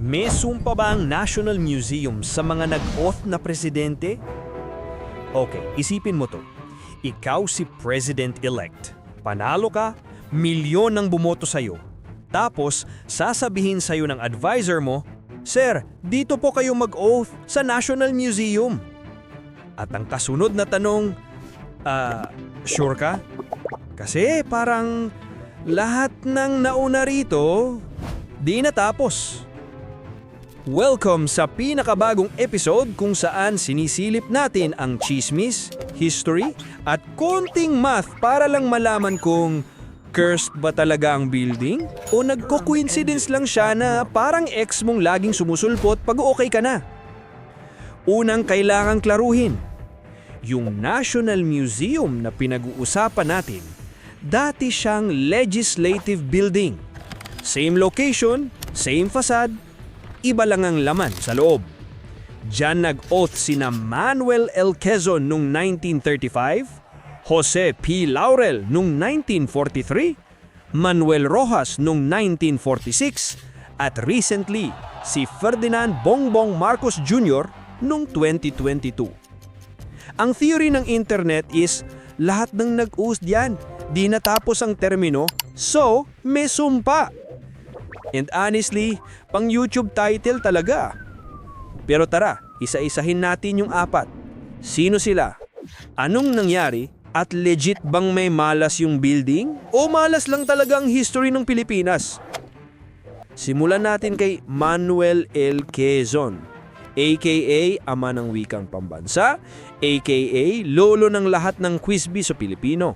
May sumpa ba ang National Museum sa mga nag-oath na presidente? Okay, isipin mo to. Ikaw si President-elect. Panalo ka, milyon ang bumoto sa'yo. Tapos, sasabihin sa'yo ng advisor mo, Sir, dito po kayo mag-oath sa National Museum. At ang kasunod na tanong, ah, sure ka? Kasi parang lahat ng nauna rito, di natapos. Welcome sa pinakabagong episode kung saan sinisilip natin ang chismis, history, at konting math para lang malaman kung cursed ba talaga ang building o nagko-coincidence lang siya na parang ex mong laging sumusulpot pag okay ka na. Unang kailangang klaruhin, yung National Museum na pinag-uusapan natin, dati siyang legislative building. Same location, same facade, iba lang ang laman sa loob. Diyan nag-oath sina Manuel L. Quezon noong 1935, Jose P. Laurel noong 1943, Manuel Rojas noong 1946, at recently si Ferdinand Bongbong Marcos Jr. noong 2022. Ang theory ng internet is lahat ng nag-oath diyan, di natapos ang termino, so may sumpa. And honestly, pang YouTube title talaga. Pero tara, isa-isahin natin yung apat. Sino sila? Anong nangyari? At legit bang may malas yung building? O malas lang talaga ang history ng Pilipinas? Simulan natin kay Manuel L. Quezon, aka ama ng wikang pambansa, aka lolo ng lahat ng quizbee sa Pilipino.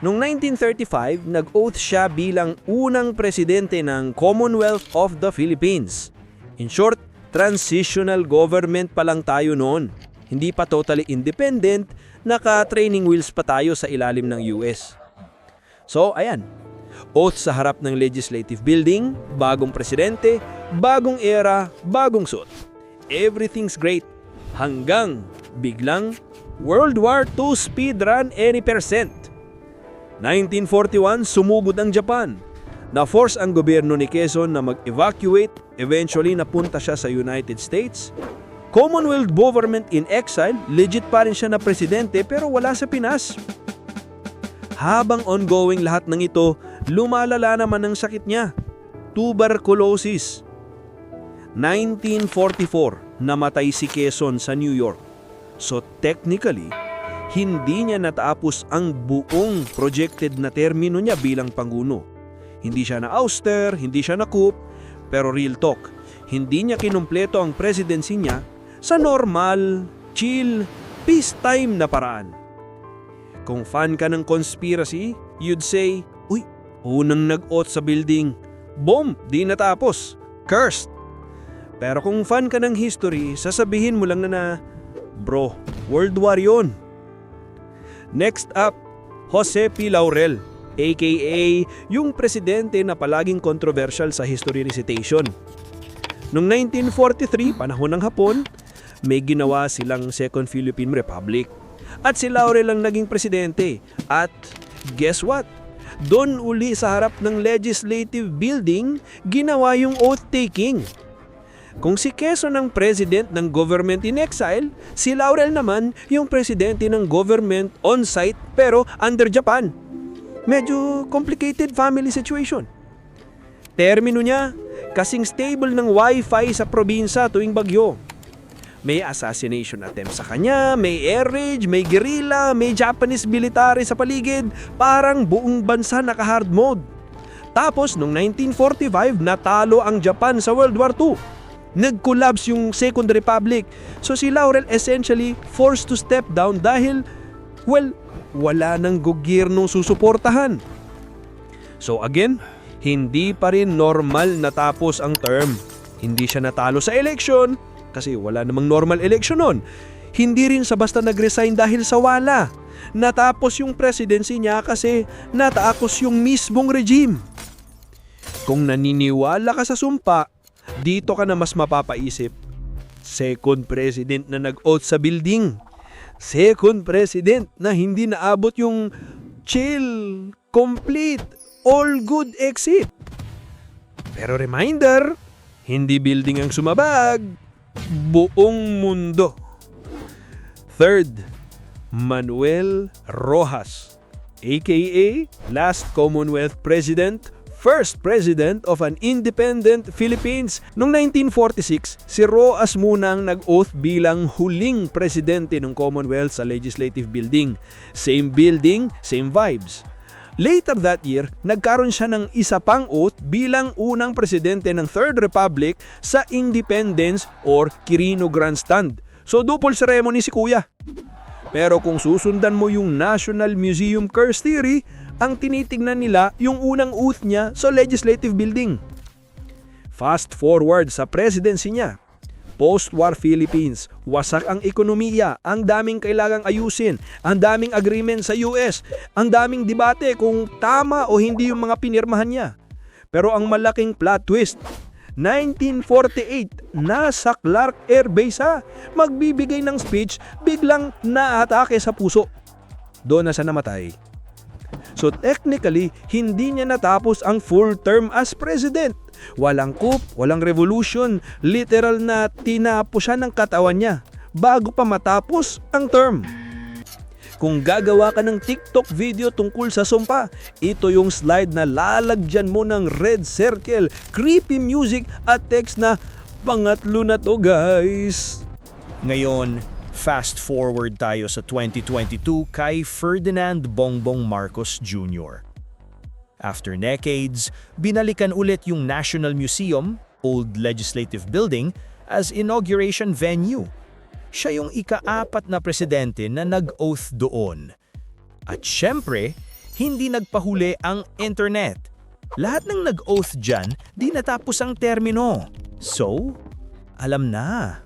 Noong 1935, nag-oath siya bilang unang presidente ng Commonwealth of the Philippines. In short, transitional government pa lang tayo noon. Hindi pa totally independent, naka-training wheels pa tayo sa ilalim ng US. So, ayan. Oath sa harap ng legislative building, bagong presidente, bagong era, bagong suit. Everything's great. Hanggang biglang World War II speed run any percent. 1941, sumugod ang Japan. Na-force ang gobyerno ni Quezon na mag-evacuate, eventually napunta siya sa United States. Commonwealth government in exile, legit pa rin siya na presidente pero wala sa Pinas. Habang ongoing lahat ng ito, lumalala naman ang sakit niya. Tuberculosis. 1944, namatay si Quezon sa New York. So technically, hindi niya natapos ang buong projected na termino niya bilang panguno. Hindi siya na-ouster, hindi siya na-coup, pero real talk, hindi niya kinumpleto ang presidency niya sa normal, chill, peacetime na paraan. Kung fan ka ng conspiracy, you'd say, Uy, unang nag-oath sa building. Boom, di natapos. Cursed. Pero kung fan ka ng history, sasabihin mo lang na na, Bro, World War yun. Next up, Jose P. Laurel, aka yung presidente na palaging controversial sa history recitation. Noong 1943, panahon ng Hapon, may ginawa silang Second Philippine Republic. At si Laurel ang naging presidente. At guess what? Doon uli sa harap ng legislative building, ginawa yung oath-taking. Kung si Quezon ang president ng government in exile, si Laurel naman yung presidente ng government on-site pero under Japan. Medyo complicated family situation. Termino niya, kasing stable ng wifi sa probinsya tuwing bagyo. May assassination attempt sa kanya, may air raid, may guerrilla, may Japanese military sa paligid, parang buong bansa naka-hard mode. Tapos, noong 1945, natalo ang Japan sa World War II nag-collapse yung Second Republic. So si Laurel essentially forced to step down dahil, well, wala nang gobyernong susuportahan. So again, hindi pa rin normal natapos ang term. Hindi siya natalo sa election kasi wala namang normal election nun. Hindi rin sa basta nag-resign dahil sa wala. Natapos yung presidency niya kasi nataakos yung mismong regime. Kung naniniwala ka sa sumpa, dito ka na mas mapapaisip. Second president na nag-oath sa building. Second president na hindi naabot yung chill, complete, all good exit. Pero reminder, Hindi building ang sumabag, buong mundo. Third, Manuel Rojas, aka last Commonwealth President, first President of an independent Philippines. Noong 1946, si Rojas munang nag-oath bilang huling presidente ng Commonwealth sa Legislative Building. Same building, same vibes. Later that year, nagkaroon siya ng isa pang oath bilang unang presidente ng Third Republic sa Independence or Quirino Grandstand. So double ceremony si kuya. Pero kung susundan mo yung National Museum Curse Theory, ang tinitingnan nila yung unang oath niya sa Legislative Building. Fast forward sa presidency niya. Post-war Philippines, wasak ang ekonomiya, ang daming kailangang ayusin, ang daming agreement sa US, ang daming debate kung tama o hindi yung mga pinirmahan niya. Pero ang malaking plot twist, 1948, nasa Clark Air Base ha, magbibigay ng speech, biglang naatake sa puso. Doon na siya namatay. So technically, hindi niya natapos ang full term as president. Walang coup, walang revolution, literal na tinapos siya ng katawan niya bago pa matapos ang term. Kung gagawa ka ng TikTok video tungkol sa sumpa, ito yung slide na lalagyan mo ng red circle, creepy music at text na pangatlo na to guys. Ngayon, fast forward tayo sa 2022 kay Ferdinand Bongbong Marcos Jr. After decades, binalikan ulit yung National Museum, Old Legislative Building, as inauguration venue. Siya yung ikaapat na presidente na nag-oath doon. At syempre, hindi nagpahuli ang internet. Lahat ng nag-oath dyan, di natapos ang termino. So, alam na.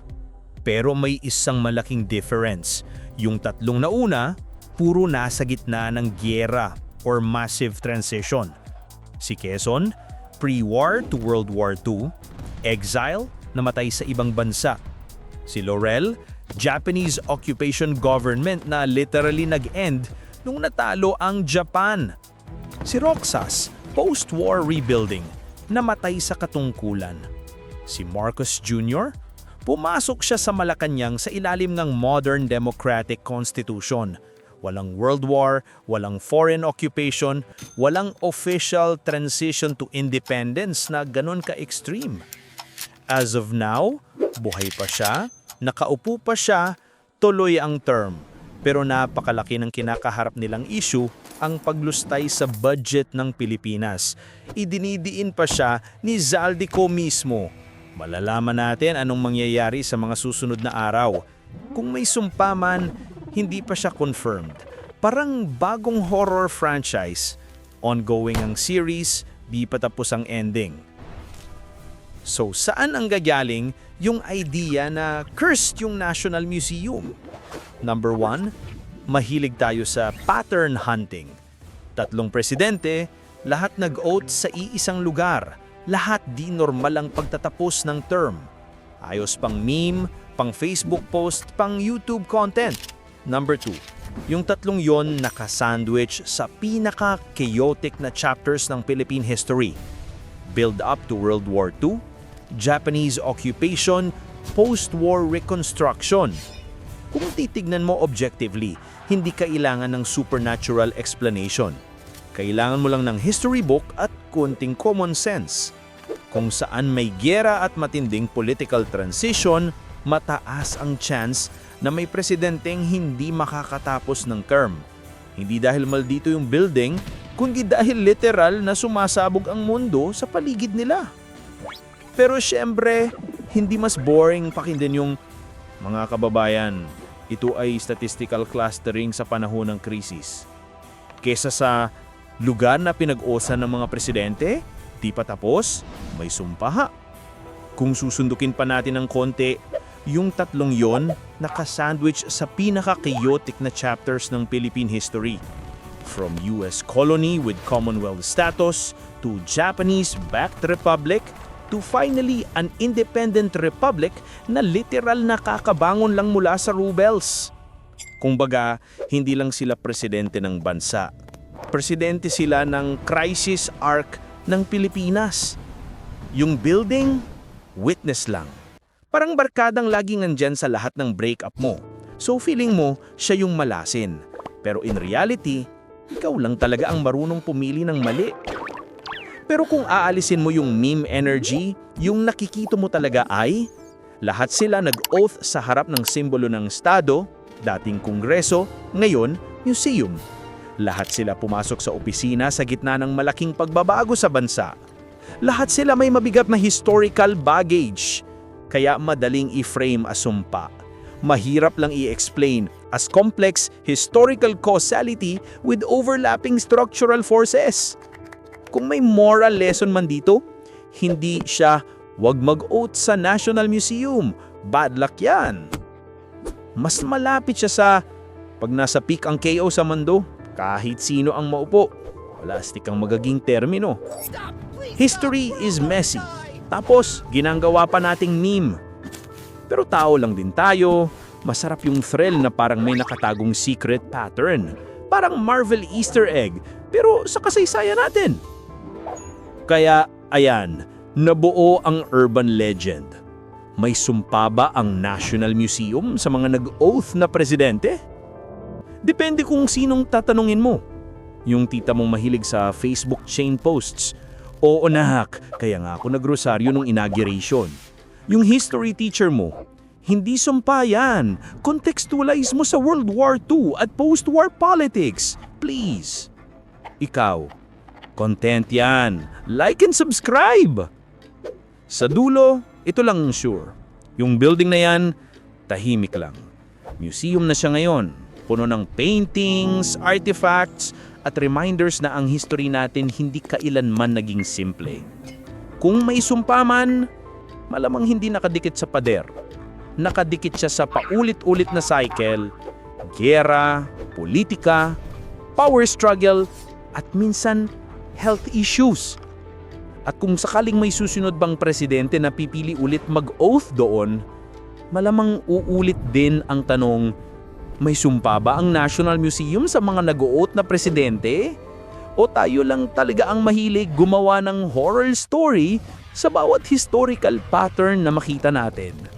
Pero may isang malaking difference. Yung tatlong nauna, puro nasa gitna ng gyera or massive transition. Si Quezon, pre-war to World War II, exile, namatay sa ibang bansa. Si Laurel, Japanese occupation government na literally nag-end nung natalo ang Japan. Si Roxas, post-war rebuilding, namatay sa katungkulan. Si Marcos Jr., pumasok siya sa Malacanang sa ilalim ng modern democratic constitution. Walang World War, walang foreign occupation, walang official transition to independence na ganun ka-extreme. As of now, buhay pa siya, nakaupo pa siya, tuloy ang term. Pero napakalaki ng kinakaharap nilang issue ang paglustay sa budget ng Pilipinas. Idinidiin pa siya ni Zaldico mismo. Malalaman natin anong mangyayari sa mga susunod na araw. Kung may sumpa man, hindi pa siya confirmed. Parang bagong horror franchise. Ongoing ang series, di pa tapos ang ending. So saan ang gagaling yung idea na cursed yung National Museum? Number one, mahilig tayo sa pattern hunting. Tatlong presidente, lahat nag-oath sa iisang lugar. Lahat di normal ang pagtatapos ng term. Ayos pang meme, pang Facebook post, pang YouTube content. Number two, yung tatlong yon nakasandwich sa pinaka-chaotic na chapters ng Philippine history. Build up to World War II, Japanese occupation, post-war reconstruction. Kung titignan mo objectively, hindi kailangan ng supernatural explanation. Kailangan mo lang ng history book at kunting common sense. Kung saan may gera at matinding political transition, mataas ang chance na may presidenteng hindi makakatapos ng term. Hindi dahil maldito yung building, kundi dahil literal na sumasabog ang mundo sa paligid nila. Pero syempre, hindi mas boring pakinggan yung mga kababayan. Ito ay statistical clustering sa panahon ng krisis. Kesa sa lugar na pinag-osa ng mga presidente, di pa tapos, may sumpaha. Kung susundukin pa natin ng konti, yung tatlong yon nakasandwich sa pinaka-chaotic na chapters ng Philippine history. From US colony with Commonwealth status to Japanese-backed republic to finally an independent republic na literal na kakabangon lang mula sa rebels. Kumbaga, hindi lang sila presidente ng bansa. Presidente sila ng crisis arc ng Pilipinas. Yung building, witness lang. Parang barkadang laging nandyan sa lahat ng breakup mo. So feeling mo, siya yung malasin. Pero in reality, ikaw lang talaga ang marunong pumili ng mali. Pero kung aalisin mo yung meme energy, yung nakikita mo talaga ay, lahat sila nag-oath sa harap ng simbolo ng Estado, dating Kongreso, ngayon, museum. Lahat sila pumasok sa opisina sa gitna ng malaking pagbabago sa bansa. Lahat sila may mabigat na historical baggage, kaya madaling i-frame as sumpa. Mahirap lang i-explain as complex historical causality with overlapping structural forces. Kung may moral lesson man dito, hindi siya wag mag-oath sa National Museum. Bad luck yan. Mas malapit siya sa pag nasa peak ang KO sa mundo, kahit sino ang maupo. Plastic ang magaging termino. History is messy. Tapos, ginagawa pa nating meme. Pero tao lang din tayo, masarap yung thrill na parang may nakatagong secret pattern. Parang Marvel Easter egg, pero sa kasaysayan natin. Kaya, ayan, nabuo ang urban legend. May sumpa ba ang National Museum sa mga nag-oath na presidente? Depende kung sinong tatanungin mo. Yung tita mong mahilig sa Facebook chain posts. Oo nahak, kaya nga ako nagrosaryo nung inauguration. Yung history teacher mo, hindi sumpa yan. Contextualize mo sa World War II at post-war politics. Please. Ikaw, content yan. Like and subscribe! Sa dulo, ito lang ang sure. Yung building na yan, tahimik lang. Museum na siya ngayon. Puno ng paintings, artifacts, at reminders na ang history natin hindi kailanman naging simple. Kung may sumpa man, malamang hindi nakadikit sa pader. Nakadikit siya sa paulit-ulit na cycle, gera, politika, power struggle, at minsan health issues. At kung sakaling may susunod bang presidente na pipili ulit mag-oath doon, malamang uulit din ang tanong, may sumpa ba ang National Museum sa mga nag-oath na presidente? O tayo lang talaga ang mahilig gumawa ng horror story sa bawat historical pattern na makita natin?